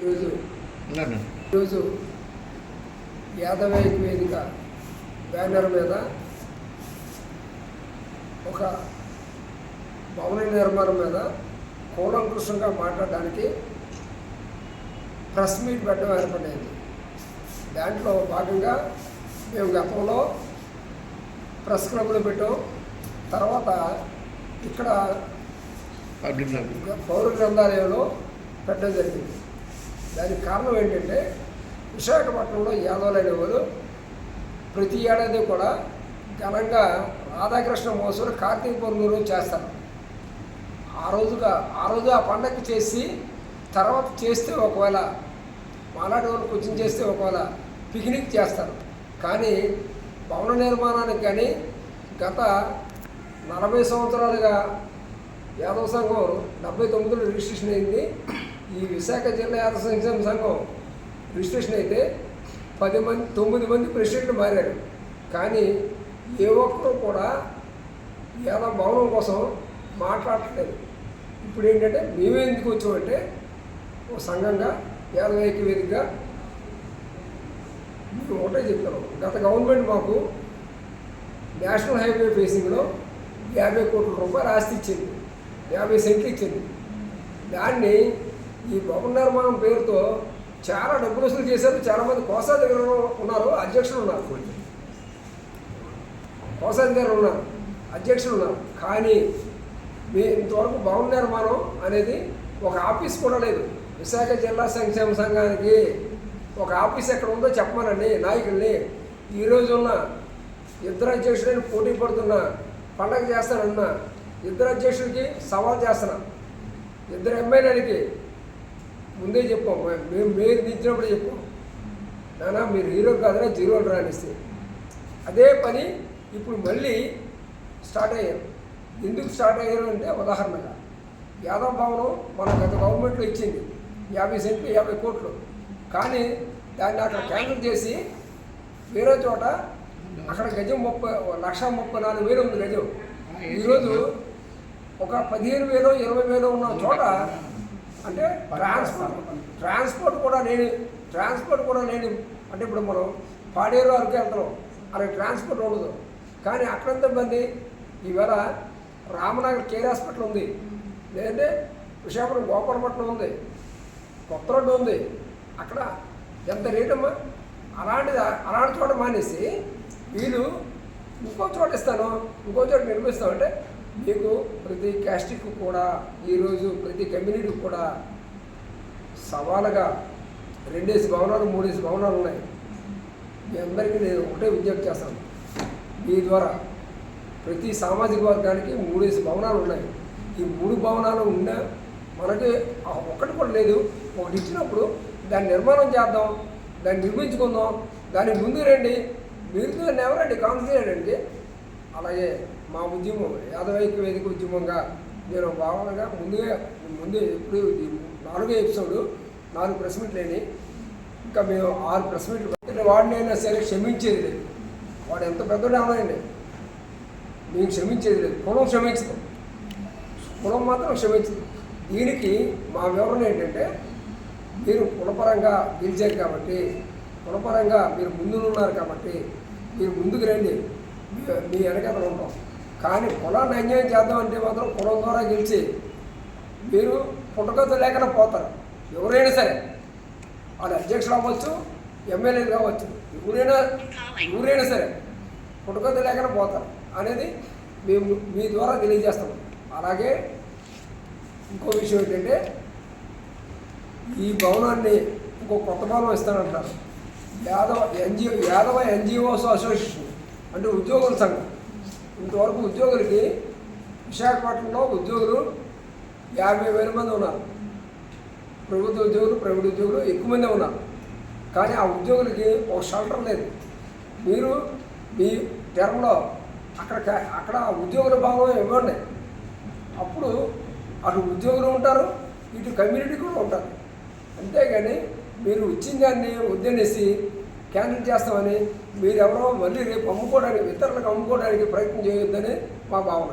ఈరోజు ఈరోజు యాదవైక్ వేదిక బ్యానర్ మీద ఒక భవన నిర్మాణం మీద కూలంకృషంగా మాట్లాడడానికి ప్రెస్ మీట్ పెట్టడం ఏర్పడింది. దాంట్లో భాగంగా మేము గతంలో ప్రెస్ క్లబ్లో పెట్టాం. తర్వాత ఇక్కడ పౌర గ్రంథాలయంలో పెట్టడం జరిగింది. దానికి కారణం ఏంటంటే విశాఖపట్నంలో యాదవులైన అనేవారు ప్రతి ఏడాది కూడా ఘనంగా రాధాకృష్ణ మహోత్సవం కార్తీక పౌర్ణమి రోజు చేస్తారు. ఆ రోజుగా ఆ రోజు ఆ పండగ చేసి తర్వాత చేస్తే ఒకవేళ మాలాంటి వాళ్ళు కొంచెం చేస్తే ఒకవేళ పిక్నిక్ చేస్తారు. కానీ భవన నిర్మాణానికి కానీ గత నలభై సంవత్సరాలుగా యాదవ సంఘం డెబ్బై తొమ్మిదిలో రిజిస్ట్రేషన్ అయింది. ఈ విశాఖ జిల్లా యాదవ సంక్షేమ సంఘం రిజిస్ట్రేషన్ అయితే పది మంది తొమ్మిది మంది ప్రెసిడెంట్లు మారారు. కానీ ఏ ఒక్కరు కూడా ఏదో భవనం కోసం మాట్లాడట్లేదు. ఇప్పుడు ఏంటంటే మేమే ఎందుకు వచ్చామంటే ఒక సంఘంగా యాదవ వేదికగా మేము ఒకటే చెప్తాను గత గవర్నమెంట్ మాకు నేషనల్ హైవే ఫేసింగ్లో యాభై కోట్ల రూపాయలు ఆస్తి ఇచ్చింది. యాభై సెంట్లు ఇచ్చింది. దాన్ని ఈ భవన నిర్మాణం పేరుతో చాలా డబ్బులు వసూలు చేశారు. చాలామంది కోశాధికారులు ఉన్నారు అధ్యక్షులు ఉన్నారు. కోశాధికారులు ఉన్నారు అధ్యక్షులు ఉన్నారు. కానీ మీ ఇంతవరకు భవన నిర్మాణం అనేది ఒక ఆఫీస్ కూడా లేదు. విశాఖ జిల్లా సంక్షేమ సంఘానికి ఒక ఆఫీస్ ఎక్కడ ఉందో చెప్పమనండి నాయకుల్ని. ఈరోజు ఉన్న ఇద్దరు అధ్యక్షుడైన పోటీ పడుతున్న పండగ చేస్తానన్న ఇద్దరు అధ్యక్షుడికి సవాల్ చేస్తున్నా. ఇద్దరు ఎమ్మెల్యేలకి ముందే చెప్పాం. మేము మీరు దించినప్పుడు చెప్పాం. నానా మీరు హీరో కాదనే జీరోలు రానిస్తే అదే పని ఇప్పుడు మళ్ళీ స్టార్ట్ అయ్యారు ఎందుకు స్టార్ట్ అయ్యారు అంటే ఉదాహరణగా యాదవ్ భవనం మన గత గవర్నమెంట్లో ఇచ్చింది. యాభై సెంట్లు యాభై కోట్లు. కానీ దాన్ని అక్కడ క్యాన్సిల్ చేసి వేరే చోట అక్కడ గజం ముప్పై లక్ష ముప్పై నాలుగు వేలు ఉంది గజం. ఈరోజు ఒక పదిహేను వేలు ఇరవై వేలు ఉన్న చోట అంటే ట్రాన్స్పోర్ట్. ట్రాన్స్పోర్ట్ కూడా లేని ట్రాన్స్పోర్ట్ కూడా లేని అంటే ఇప్పుడు మనం పాడేరు వరకు వెళ్తున్నాం. అలాగే ట్రాన్స్పోర్ట్ ఉండదు. కానీ అక్కడంత ఇబ్బంది? ఈవేళ రామనగర్ కేర్ హాస్పిటల్ ఉంది. లేదంటే విశాఖపట్నం గోపాలపట్నం ఉంది. కొత్త రోడ్డు ఉంది. అక్కడ ఎంత రేట్ అలాంటిది అలాంటి చోట మానేసి వీళ్ళు ఇంకో చోట ఇస్తాను ఇంకో చోట నిర్మిస్తామంటే మీకు ప్రతి క్యాస్టిక్ కూడా ఈరోజు ప్రతి కమ్యూనిటీకి కూడా సవాలుగా రెండేసి భవనాలు మూడేసి భవనాలు ఉన్నాయి. మీ అందరికీ నేను ఒకటే విజ్ఞప్తి చేస్తాను. మీ ద్వారా ప్రతి సామాజిక వర్గానికి మూడేసి భవనాలు ఉన్నాయి. ఈ మూడు భవనాలు ఉన్నా మనకి ఒక్కటి కూడా లేదు. ఒకటి ఇచ్చినప్పుడు దాన్ని నిర్మాణం చేద్దాం దాన్ని నిర్మించుకుందాం దాని ముందు రండి. మీరు ఎవరండి? కాన్సన్ట్రేట్ అండి. అలాగే మా ఉద్యమం యాదవైక్య వేదిక ఉద్యమంగా నేను భావనగా ముందుగా ముందు ఎప్పుడు నాలుగో ఎపిసోడ్ నాలుగు ప్రెస్ మీట్లు అయినాయి. ఇంకా మేము ఆరు ప్రెస్ మీట్లు పెట్టిన వాడినైనా సరే క్షమించేది లేదు. వాడు ఎంత పెద్దోడే అన్నాయండి మేము క్షమించేది లేదు. కులం క్షమించదు. కులం మాత్రం క్షమించదు. దీనికి మా వివరణ ఏంటంటే మీరు కులపరంగా గెలిచారు కాబట్టి కులపరంగా మీరు ముందున్నారు కాబట్టి మీరు ముందుకు రండి. మీ- మీ వెనకతలు ఉంటాం. కానీ కులాన్ని అన్యాయం చేద్దామంటే మాత్రం కులం ద్వారా గెలిచి మీరు పుట్టగత లేకుండా పోతారు. ఎవరైనా సరే. వాళ్ళు అధ్యక్షులు అవ్వచ్చు ఎమ్మెల్యేలు కావచ్చు. ఎవరైనా ఎవరైనా సరే పుట్టగత లేకుండా పోతారు అనేది మేము మీ ద్వారా తెలియజేస్తాం. అలాగే ఇంకో విషయం ఏంటంటే ఈ భవనాన్ని ఇంకో కొత్త భవనం ఇస్తానంటారు. Yadava NGO Yadava NGOs association అంటే ఉద్యోగుల సంఘం. ఇంతవరకు ఉద్యోగులకి విశాఖపట్నంలో ఉద్యోగులు యాభై వేల మంది ఉన్నారు. ప్రభుత్వ ఉద్యోగులు ప్రైవేట్ ఉద్యోగులు ఎక్కువ మంది ఉన్నారు. కానీ ఆ ఉద్యోగులకి ఒక షెల్టర్ లేదు. మీరు మీ టర్మ్లో అక్కడ అక్కడ ఆ ఉద్యోగుల భాగం ఇవ్వండి. అప్పుడు అటు ఉద్యోగులు ఉంటారు ఇటు కమ్యూనిటీ కూడా ఉంటారు. అంతేగాని మీరు ఇచ్చిన దాన్ని వద్దనేసి క్యాన్సిల్ చేస్తామని మీరెవరో మళ్ళీ రేపు అమ్ముకోవడానికి ఇతరులకు అమ్ముకోవడానికి ప్రయత్నం చేయొద్దని మా భావన.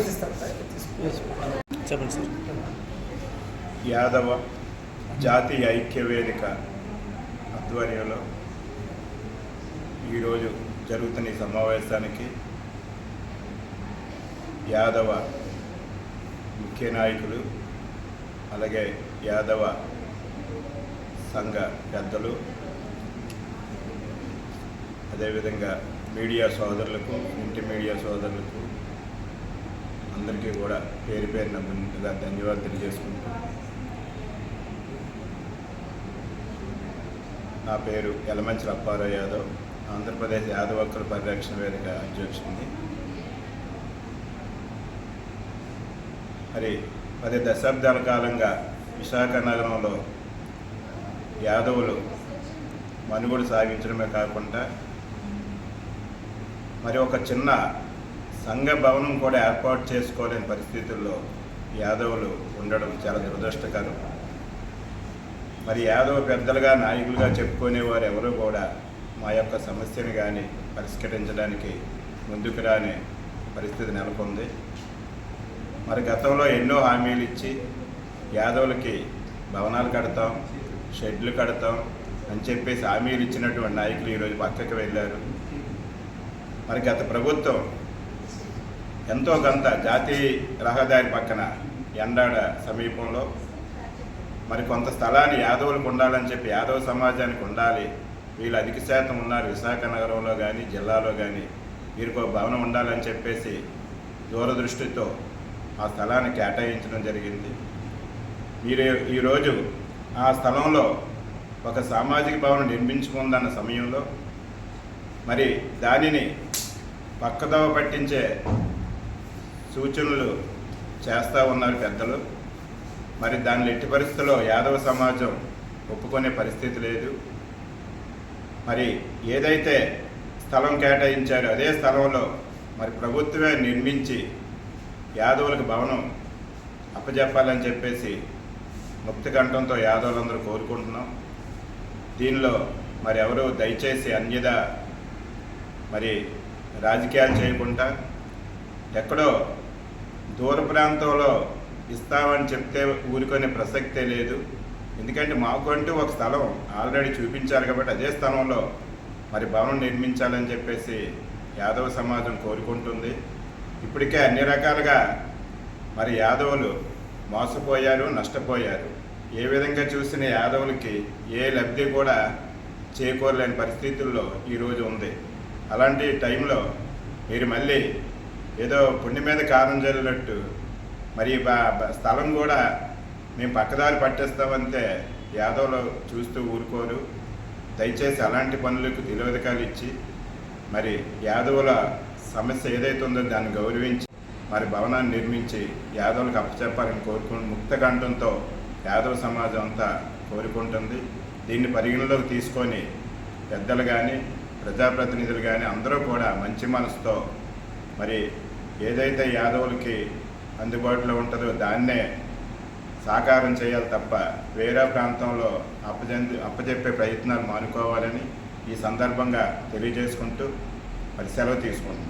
ఇస్తాను తీసుకో. చెప్పండి సార్ యాదవ జాతీయ ఐక్య వేదిక ఆధ్వర్యంలో ఈరోజు జరుగుతున్న ఈ సమావేశానికి యాదవ ముఖ్య నాయకులు అలాగే యాదవ సంఘ పెద్దలు అదేవిధంగా మీడియా సోదరులకు ఇంటి మీడియా సోదరులకు అందరికీ కూడా పేరు పేరున ముందుగా ధన్యవాదాలు తెలియజేసుకుంటూ నా పేరు యలమంచి అప్పారావు యాదవ్. ఆంధ్రప్రదేశ్ యాదవ హక్కుల పరిరక్షణ వేదిక అధ్యక్షుడిని. మరి పది దశాబ్దాల కాలంగా విశాఖ నగరంలో యాదవులు మనుగోడు సాగించడమే కాకుండా మరి ఒక చిన్న సంఘ భవనం కూడా ఏర్పాటు చేసుకోలేని పరిస్థితుల్లో యాదవులు ఉండడం చాలా దురదృష్టకరం. మరి యాదవ పెద్దలుగా నాయకులుగా చెప్పుకునేవారు ఎవరు కూడా మా యొక్క సమస్యను కానీ పరిష్కరించడానికి ముందుకు రాని పరిస్థితి నెలకొంది. మరి గతంలో ఎన్నో హామీలు ఇచ్చి యాదవులకి భవనాలు కడతాం షెడ్లు కడతాం అని చెప్పేసి హామీలు ఇచ్చినటువంటి నాయకులు ఈరోజు పక్కకి వెళ్ళారు. మరి గత ప్రభుత్వం ఎంతో కొంత జాతీయ రహదారి పక్కన ఎండాడ సమీపంలో మరి కొంత స్థలాన్ని యాదవులకు ఉండాలని చెప్పి యాదవ సమాజానికి ఉండాలి. వీళ్ళు అధిక శాతం ఉన్నారు. విశాఖ నగరంలో కానీ జిల్లాలో కానీ వీరికి భవనం ఉండాలని చెప్పేసి దూరదృష్టితో ఆ స్థలాన్ని కేటాయించడం జరిగింది. మీరు ఈరోజు ఆ స్థలంలో ఒక సామాజిక భవనం నిర్మించుకుందన్న సమయంలో మరి దానిని పక్కదోవ పట్టించే సూచనలు చేస్తూ ఉన్నారు పెద్దలు. మరి దాన్ని ఎట్టి పరిస్థితుల్లో యాదవ సమాజం ఒప్పుకునే పరిస్థితి లేదు. మరి ఏదైతే స్థలం కేటాయించారో అదే స్థలంలో మరి ప్రభుత్వమే నిర్మించి యాదవులకు భవనం అప్పజెప్పాలని చెప్పేసి ముక్తి కంఠంతో యాదవులందరూ కోరుకుంటున్నాం. దీనిలో మరి ఎవరు దయచేసి అన్యద మరి రాజకీయాలు చేయకుండా ఎక్కడో దూర ప్రాంతంలో ఇస్తామని చెప్తే ఊరుకునే ప్రసక్తే లేదు. ఎందుకంటే మాకంటూ ఒక స్థలం ఆల్రెడీ చూపించారు కాబట్టి అదే స్థలంలో మరి భవనం నిర్మించాలని చెప్పేసి యాదవ సమాజం కోరుకుంటుంది. ఇప్పటికే అన్ని రకాలుగా మరి యాదవులు మోసపోయారు నష్టపోయారు. ఏ విధంగా చూసిన యాదవులకి ఏ లబ్ధి కూడా చేకూరలేని పరిస్థితుల్లో ఈరోజు ఉంది. అలాంటి టైంలో మీరు మళ్ళీ ఏదో పుండి మీద కారం జరిగినట్టు మరి స్థలం కూడా మేము పక్కదారి పట్టేస్తామంటే యాదవులు చూస్తూ ఊరుకోరు. దయచేసి అలాంటి పనులకు నిరోధకాలు ఇచ్చి మరి యాదవుల సమస్య ఏదైతే ఉందో దాన్ని గౌరవించి మరి భవనాన్ని నిర్మించి యాదవులకు అప్పచెప్పాలని కోరుకుని ముక్తకంఠంతో యాదవ సమాజం అంతా కోరుకుంటుంది. దీన్ని పరిగణలోకి తీసుకొని పెద్దలు కానీ ప్రజాప్రతినిధులు కానీ అందరూ కూడా మంచి మనసుతో మరి ఏదైతే యాదవులకి అందుబాటులో ఉంటుందో దాన్నే సాకారం చేయాలి తప్ప వేరే ప్రాంతంలో అప్పచెంది అప్పచెప్పే ప్రయత్నాలు మానుకోవాలని ఈ సందర్భంగా తెలియజేసుకుంటూ మరి సెలవు తీసుకుంటున్నాను